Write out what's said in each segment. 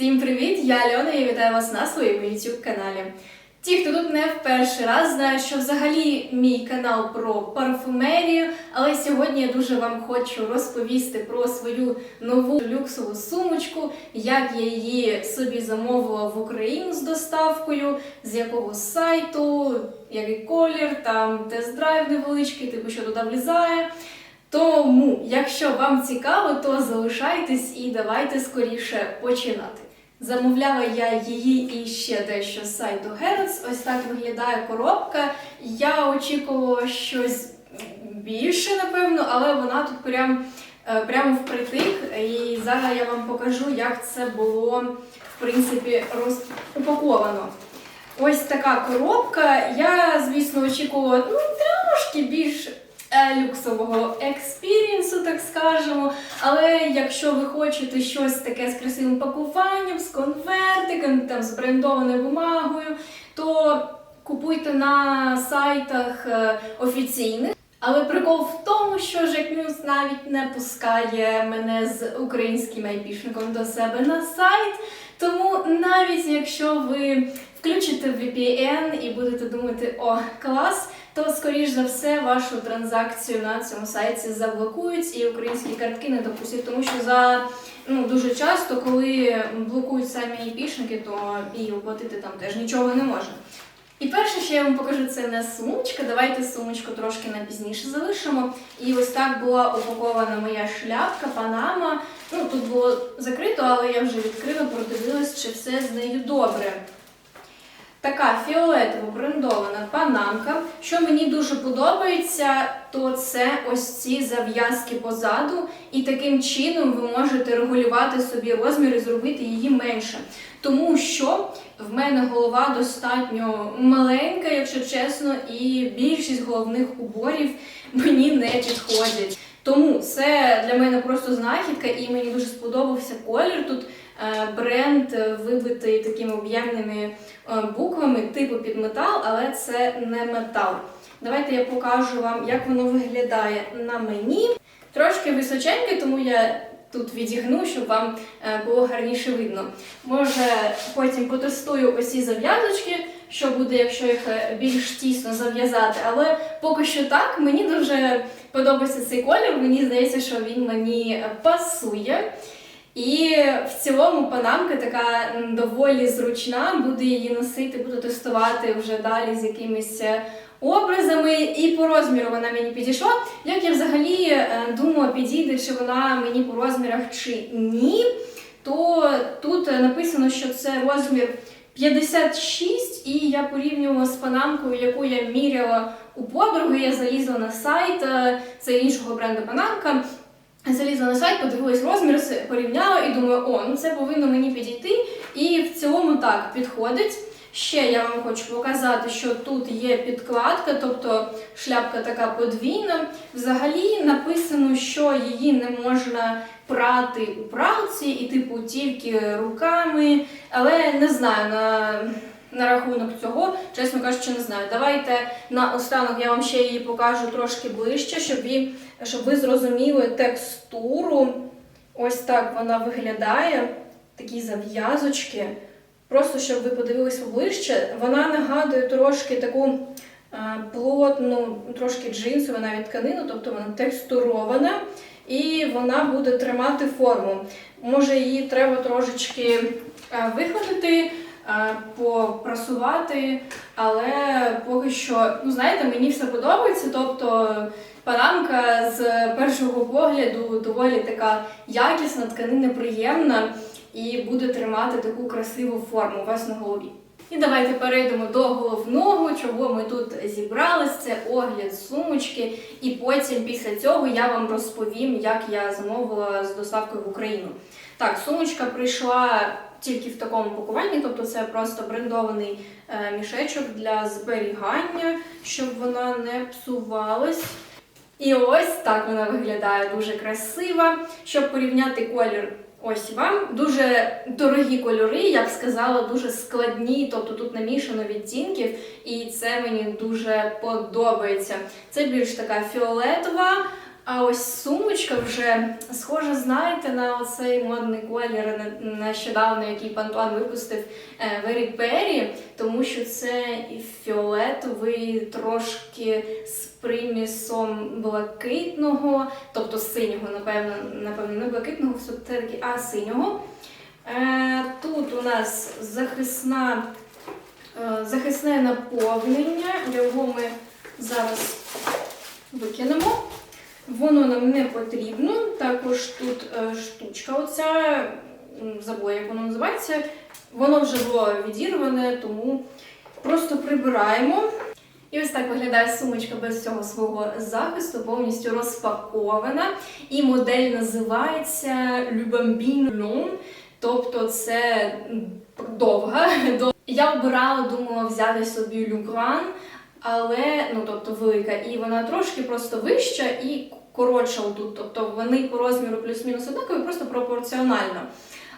Всім привіт! Я Альона і вітаю вас на своєму YouTube каналі. Ті, хто тут не в перший раз, знають, що взагалі мій канал про парфумерію, але сьогодні я дуже вам хочу розповісти про свою нову люксову сумочку, як я її собі замовила в Україну з доставкою, з якого сайту, який колір, там тест-драйв невеличкий, типу що туди влізає. Тому, якщо вам цікаво, то залишайтесь і давайте скоріше починати. Замовляла я її і ще дещо з сайту Harrods. Ось так виглядає коробка. Я очікувала щось більше, напевно, але вона тут прям, е, прямо впритик. І зараз я вам покажу, як це було в принципі розупаковано. Ось така коробка. Я, звісно, очікувала ну, трошки більш люксового експірієнсу, так скажемо. Але якщо ви хочете щось таке з красивим пакуванням, з конвертиком, там з брендованою бумагою, то купуйте на сайтах е, офіційних. Але прикол в тому, що Jack навіть не пускає мене з українським айпішником до себе на сайт. Тому навіть якщо ви включите VPN і будете думати, о, клас, то скоріш за все вашу транзакцію на цьому сайті заблокують і українські картки не допустять, тому що за ну дуже часто, коли блокують самі айпішники, то і оплатити там теж нічого не можна. І перше, що я вам покажу, це не сумочка. Давайте сумочку трошки на пізніше залишимо. І ось так була упакована моя шляпка, панама. Ну тут було закрито, але я вже відкрила, продивилась, чи все з нею добре. Така фіолетово брендована панамка. Що мені дуже подобається, то це ось ці зав'язки позаду, і таким чином ви можете регулювати собі розмір і зробити її менше. Тому що в мене голова достатньо маленька, якщо чесно, і більшість головних уборів мені не підходять. Тому це для мене просто знахідка, і мені дуже сподобався колір. Тут бренд е, вибитий такими об'ємними е, буквами, типу під метал, але це не метал. Давайте я покажу вам, як воно виглядає на мені. Трошки височеньке, тому я тут відігну, щоб вам е, було гарніше видно. Може, потім потестую оці зав'язочки, що буде, якщо їх е, більш тісно зав'язати. Але поки що так, мені дуже подобається цей колір. Мені здається, що він мені пасує. І в цілому панамка така доволі зручна, буду її носити, буду тестувати вже далі з якимись е, образами. І по розміру вона мені підійшла. Як я взагалі е, думала, підійде, чи вона мені по розмірах чи ні, то тут написано, що це розмір 56, і я порівнювала з панамкою, яку я міряла у подруги. Я залізла на сайт, е, це іншого бренду панамка. Залізла на сайт, подивилась розмір, порівняла і думаю, о, ну це повинно мені підійти. І в цілому так підходить. Ще я вам хочу показати, що тут є підкладка, тобто шляпка така подвійна. Взагалі написано, що її не можна прати у пралці і, типу, тільки руками. Але не знаю на, на рахунок цього, чесно кажучи, не знаю. Давайте на останок я вам ще її покажу трошки ближче, щоб ви, щоб ви зрозуміли текстуру. Ось так вона виглядає. Такі зав'язочки. Просто щоб ви подивились поближче, вона нагадує трошки таку е, плотну, трошки джинсову навіть тканину, тобто вона текстурована і вона буде тримати форму. Може, її треба трошечки е, вихватити, попрасувати, але поки що, ну знаєте, мені все подобається. Тобто панамка з першого погляду доволі така якісна, тканина приємна і буде тримати таку красиву форму у вас на голові. І давайте перейдемо до головного, чого ми тут зібрались. Це огляд сумочки. І потім після цього я вам розповім, як я замовила з доставкою в Україну. Так, сумочка прийшла тільки в такому пакуванні, тобто це просто брендований е, мішечок для зберігання, щоб вона не псувалась. І ось так вона виглядає дуже красива. Щоб порівняти колір, ось вам дуже дорогі кольори, я б сказала, дуже складні, тобто тут намішано відтінків, і це мені дуже подобається. Це більш така фіолетова, А ось сумочка вже схожа, знаєте, на оцей модний колір нещодавно, який Пантуан випустив е, Very Berry, тому що це фіолетовий, трошки з примісом блакитного, тобто синього, напевно, напевно, не блакитного все-таки, а синього. Е, тут у нас захисна, е, захисне наповнення, його ми зараз викинемо. Воно нам не потрібно. Також тут е, штучка, оця, забула, як воно називається. Воно вже було відірване, тому просто прибираємо. І ось так виглядає сумочка без всього свого захисту, повністю розпакована. І модель називається Le Bambino тобто це довга. Я обирала, думала взяти собі Le але ну тобто велика, і вона трошки просто вища і коротша отут. Тобто вони по розміру плюс-мінус однакові, просто пропорціонально.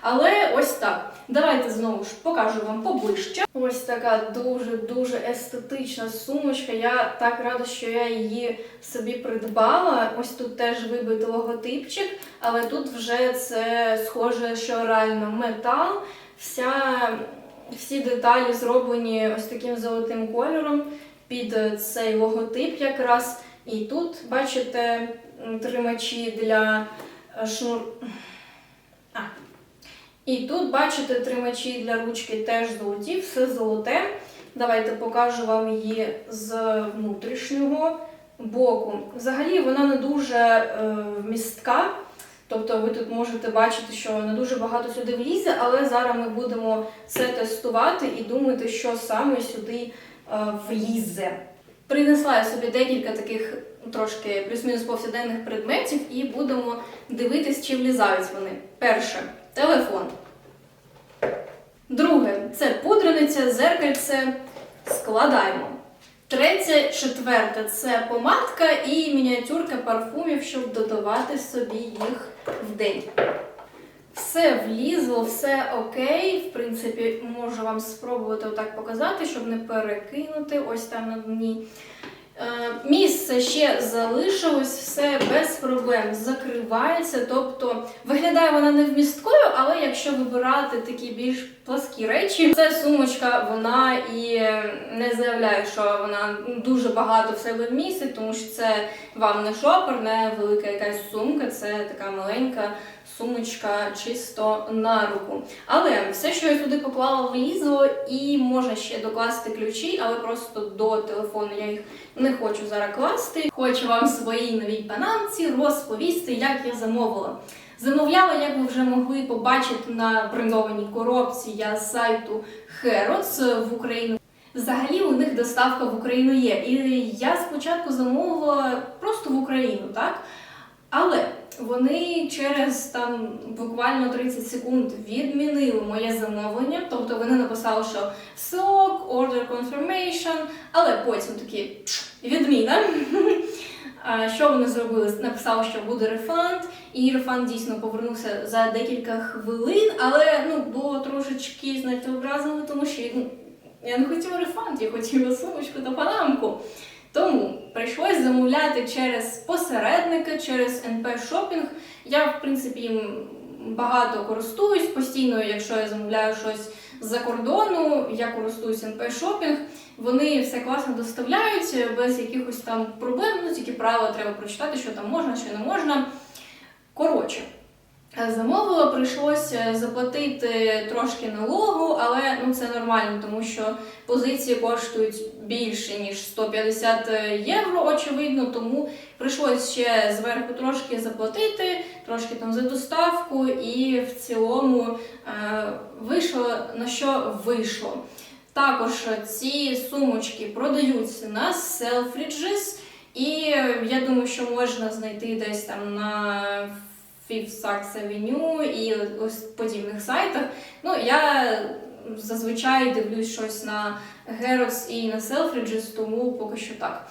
Але ось так. Давайте знову ж покажу вам поближче. Ось така дуже-дуже естетична сумочка. Я так рада, що я її собі придбала. Ось тут теж вибитий логотипчик, але тут вже це схоже, що реально метал. Вся, всі деталі зроблені ось таким золотим кольором під цей логотип якраз. І тут, бачите, тримачі для е, шнур. А. І тут, бачите, тримачі для ручки теж золоті, все золоте. Давайте покажу вам її з внутрішнього боку. Взагалі вона не дуже е, вмістка. Тобто ви тут можете бачити, що не дуже багато сюди влізе, але зараз ми будемо це тестувати і думати, що саме сюди е, влізе. Принесла я собі декілька таких трошки плюс-мінус повсякденних предметів і будемо дивитись, чи влізають вони. Перше телефон. Друге це пудрениця, зеркальце. Складаємо. Третє, четверте це помадка і мініатюрка парфумів, щоб додавати собі їх в день. Все влізло, все окей. В принципі, можу вам спробувати отак показати, щоб не перекинути ось там на дні. Е, Місце ще залишилось, все без проблем закривається. Тобто виглядає вона не вмісткою, але якщо вибирати такі більш пласкі речі, це сумочка, вона і не заявляє, що вона дуже багато в себе вмістить, тому що це вам не шопер, не велика якась сумка, це така маленька сумочка чисто на руку. Але все, що я туди поклала, влізло, і можна ще докласти ключі, але просто до телефону я їх не хочу зараз класти. Хочу вам своїй новій панамці розповісти, як я замовила. Замовляла, як ви вже могли побачити на брендованій коробці я з сайту Herods в Україну. Взагалі у них доставка в Україну є. І я спочатку замовила просто в Україну, так? Але вони через там буквально 30 секунд відмінили моє замовлення. Тобто вони написали, що сок, order confirmation, але потім такі відміна. Що вони зробили? Написали, що буде рефанд, і рефанд дійсно повернувся за декілька хвилин, але ну було трошечки знаєте, образливо, тому що ну, я не хотіла рефанд, я хотіла сумочку та панамку. Тому прийшлось замовляти через посередника, через НП Шопінг. Я, в принципі, їм багато користуюсь постійно, якщо я замовляю щось з-за кордону, я користуюсь НП Шопінг. Вони все класно доставляють без якихось там проблем. Ну тільки правила треба прочитати, що там можна, що не можна. Коротше. Е, Замовила, прийшлося заплатити трошки налогу, але ну це нормально, тому що позиції коштують більше ніж 150 євро, очевидно. Тому прийшлося ще зверху трошки заплатити, трошки там за доставку, і в цілому е, вийшло на що вийшло. Також ці сумочки продаються на Selfridges, і я думаю, що можна знайти десь там на Fifth Saks Avenue і ось подібних сайтах. Ну, я зазвичай дивлюсь щось на Harrods і на Selfridges, тому поки що так.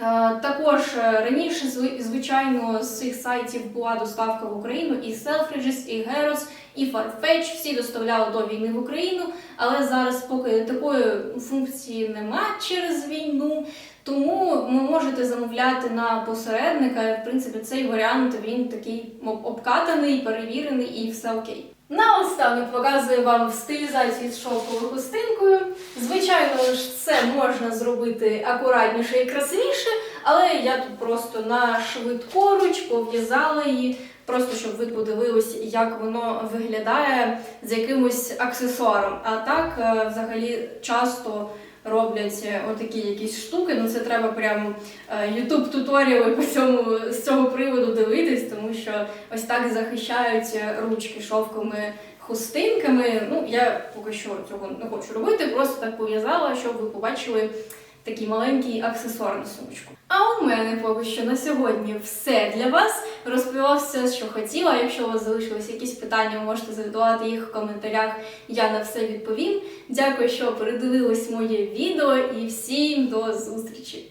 Е, Також е, раніше, звичайно, з цих сайтів була доставка в Україну і Selfridges, і Harrods, і Farfetch, всі доставляли до війни в Україну, але зараз поки такої функції нема через війну. Тому ви можете замовляти на посередника. В принципі, цей варіант він такий об- обкатаний, перевірений і все окей. Наостанок показую вам стилізацію з шовковою хустинкою. Звичайно ж, це можна зробити акуратніше і красивіше, але я тут просто на швидкоруч пов'язала її, просто щоб ви подивилися, як воно виглядає з якимось аксесуаром. А так, е, взагалі, часто роблять е, отакі якісь штуки. Ну це треба прямо ютуб туторіали по цьому з цього приводу дивитись, тому що ось так захищають е, ручки шовковими хустинками. Ну я поки що цього не хочу робити, просто так пов'язала, щоб ви побачили такий маленький аксесуар на сумочку. А у мене поки що на сьогодні все для вас. Розповіла все, що хотіла. Якщо у вас залишились якісь питання, ви можете задавати їх в коментарях. Я на все відповім. Дякую, що передивились моє відео і всім до зустрічі!